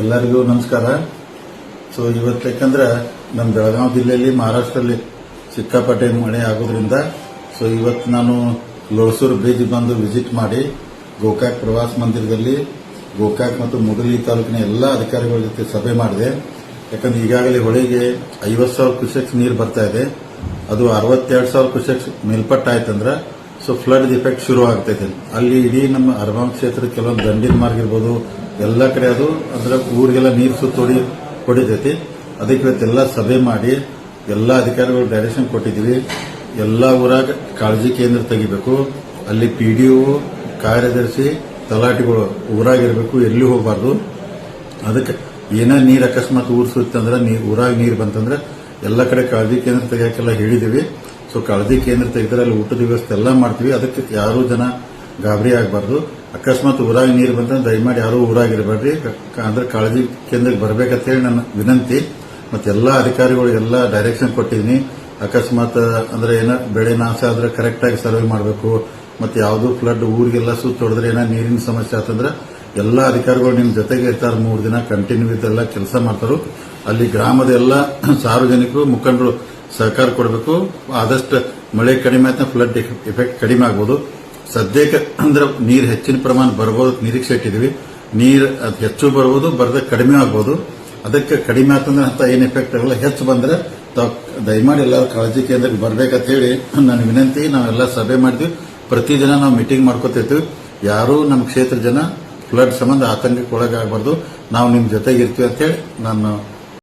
ಎಲ್ಲರಿಗೂ ನಮಸ್ಕಾರ. ಸೊ ಇವತ್ತು ಯಾಕಂದ್ರೆ ನಮ್ಮ ಬೆಳಗಾವಿ ಜಿಲ್ಲೆಯಲ್ಲಿ, ಮಹಾರಾಷ್ಟ್ರದಲ್ಲಿ ಸಿಕ್ಕಾಪಟ್ಟೆ ಮಳೆ ಆಗೋದ್ರಿಂದ ಸೊ ಇವತ್ತು ನಾನು ಲೋಳಸೂರು ಬ್ರಿಡ್ಜ್ ಬಂದು ವಿಸಿಟ್ ಮಾಡಿ, ಗೋಕಾಕ್ ಪ್ರವಾಸ ಮಂದಿರದಲ್ಲಿ, ಗೋಕಾಕ್ ಮತ್ತು ಮುಗಲಿ ತಾಲೂಕಿನ ಎಲ್ಲ ಅಧಿಕಾರಿಗಳ ಜೊತೆ ಸಭೆ ಮಾಡಿದೆ. ಯಾಕಂದ್ರೆ ಈಗಾಗಲೇ ಹೊಳೆಗೆ ಐವತ್ತು ಸಾವಿರ ನೀರು ಬರ್ತಾ ಇದೆ. ಅದು ಅರವತ್ತೆರಡು ಸಾವಿರ ಕ್ಯೂಸೆಕ್ಸ್ ಮೇಲ್ಪಟ್ಟ ಆಯ್ತಂದ್ರೆ ಸೊ ಫ್ಲಡ್ ಇಫೆಕ್ಟ್ ಶುರು ಆಗ್ತೈತೆ ಅಲ್ಲಿ ಇಡೀ ನಮ್ಮ ಅರಬಾಮ್ ಕ್ಷೇತ್ರ ಕೆಲವೊಂದು ದಂಡಿನ ಮಾರ್ಗ ಇರ್ಬೋದು, ಎಲ್ಲ ಕಡೆ ಅದು ಅಂದ್ರೆ ಊರಿಗೆಲ್ಲ ನೀರು ಸುತ್ತೋಡಿ ಹೊಡಿತೈತಿ. ಅದಕ್ಕೆ ಇವತ್ತೆಲ್ಲ ಸಭೆ ಮಾಡಿ ಎಲ್ಲ ಅಧಿಕಾರಿಗಳು ಡೈರೆಕ್ಷನ್ ಕೊಟ್ಟಿದ್ದೀವಿ. ಎಲ್ಲ ಊರಾಗ ಕಾಳಜಿ ಕೇಂದ್ರ ತೆಗಿಬೇಕು. ಅಲ್ಲಿ ಪಿ ಡಿ ಕಾರ್ಯದರ್ಶಿ, ತಲಾಟಿಗಳು ಊರಾಗಿರ್ಬೇಕು, ಎಲ್ಲಿ ಹೋಗಬಾರ್ದು. ಅದಕ್ಕೆ ಏನೇ ನೀರು ಅಕಸ್ಮಾತ್ ಊರ್ ಸುತ್ತಂದ್ರೆ ಊರಾಗ ನೀರು ಬಂತಂದ್ರೆ ಎಲ್ಲ ಕಡೆ ಕಾಳಜಿ ಕೇಂದ್ರ ತೆಗಿಯಕ್ಕೆಲ್ಲ ಹೇಳಿದೀವಿ ಸೊ ಕಾಳಜಿ ಕೇಂದ್ರ ತೆಗೆದ್ರೆ ಅಲ್ಲಿ ಊಟದ ವ್ಯವಸ್ಥೆ ಎಲ್ಲ ಮಾಡ್ತೀವಿ. ಅದಕ್ಕೆ ಯಾರೂ ಜನ ಗಾಬರಿ ಆಗಬಾರ್ದು. ಅಕಸ್ಮಾತ್ ಊರಾಗಿ ನೀರು ಬಂದ್ರೆ ದಯಮಾಡಿ ಯಾರೂ ಊರಾಗಿರಬೇಡ್ರಿ. ಅಂದ್ರೆ ಕಾಳಜಿ ಕೇಂದ್ರಕ್ಕೆ ಬರ್ಬೇಕಂತೇಳಿ ನನ್ನ ವಿನಂತಿ. ಮತ್ತೆ ಎಲ್ಲ ಅಧಿಕಾರಿಗಳಿಗೆಲ್ಲ ಡೈರೆಕ್ಷನ್ ಕೊಟ್ಟಿದ್ದೀನಿ ಅಕಸ್ಮಾತ್, ಅಂದ್ರೆ ಏನೋ ಬೆಳೆ ನಾಶ ಆದ್ರೆ ಕರೆಕ್ಟ್ ಆಗಿ ಸರ್ವೆ ಮಾಡಬೇಕು. ಮತ್ತೆ ಯಾವುದು ಫ್ಲಡ್ ಊರಿಗೆಲ್ಲ ಸುತ್ತ ಹೊಡೆದ್ರೆ ಏನೋ ನೀರಿನ ಸಮಸ್ಯೆ ಆತಂದ್ರೆ ಎಲ್ಲ ಅಧಿಕಾರಿಗಳು ನಿಮ್ ಜೊತೆಗೆ ಇರ್ತಾರೆ. ಮೂರು ದಿನ ಕಂಟಿನ್ಯೂ ಇದೆಲ್ಲ ಕೆಲಸ ಮಾಡ್ತಾರೆ. ಅಲ್ಲಿ ಗ್ರಾಮದ ಎಲ್ಲ ಸಾರ್ವಜನಿಕರು, ಮುಖಂಡರು ಸಹಕಾರ ಕೊಡಬೇಕು. ಆದಷ್ಟು ಮಳೆ ಕಡಿಮೆ ಆಯ್ತು ಫ್ಲಡ್ ಎಫೆಕ್ಟ್ ಕಡಿಮೆ ಆಗ್ಬೋದು. ಸದ್ಯಕ್ಕೆ ಅಂದ್ರೆ ನೀರು ಹೆಚ್ಚಿನ ಪ್ರಮಾಣ ಬರ್ಬೋದು, ನಿರೀಕ್ಷೆ ಇಟ್ಟಿದ್ವಿ ನೀರು ಅದು ಹೆಚ್ಚು ಬರ್ಬೋದು, ಬರದ ಕಡಿಮೆ ಆಗ್ಬೋದು. ಅದಕ್ಕೆ ಕಡಿಮೆ ಆತಂದ್ರೆ ಅಂತ ಏನ್ ಎಫೆಕ್ಟ್ ಆಗಲ್ಲ. ಹೆಚ್ಚು ಬಂದ್ರೆ ದಯಮಾಡಿ ಎಲ್ಲರೂ ಕಾಳಜಿ ಕೇಂದ್ರಕ್ಕೆ ಬರ್ಬೇಕಂತ ಹೇಳಿ ನನ್ನ ವಿನಂತಿ ನಾವೆಲ್ಲ ಸಭೆ ಮಾಡಿದ್ವಿ ಪ್ರತಿದಿನ ನಾವು ಮೀಟಿಂಗ್ ಮಾಡ್ಕೋತಿರ್ತೀವಿ. ಯಾರೂ ನಮ್ಮ ಕ್ಷೇತ್ರ ಜನ ಫ್ಲಡ್ ಸಂಬಂಧ ಆತಂಕಕ್ಕೆ ಒಳಗಾಗಬಾರ್ದು. ನಾವು ನಿಮ್ಮ ಜೊತೆಗಿರ್ತೀವಿ ಅಂತೇಳಿ ನಾನು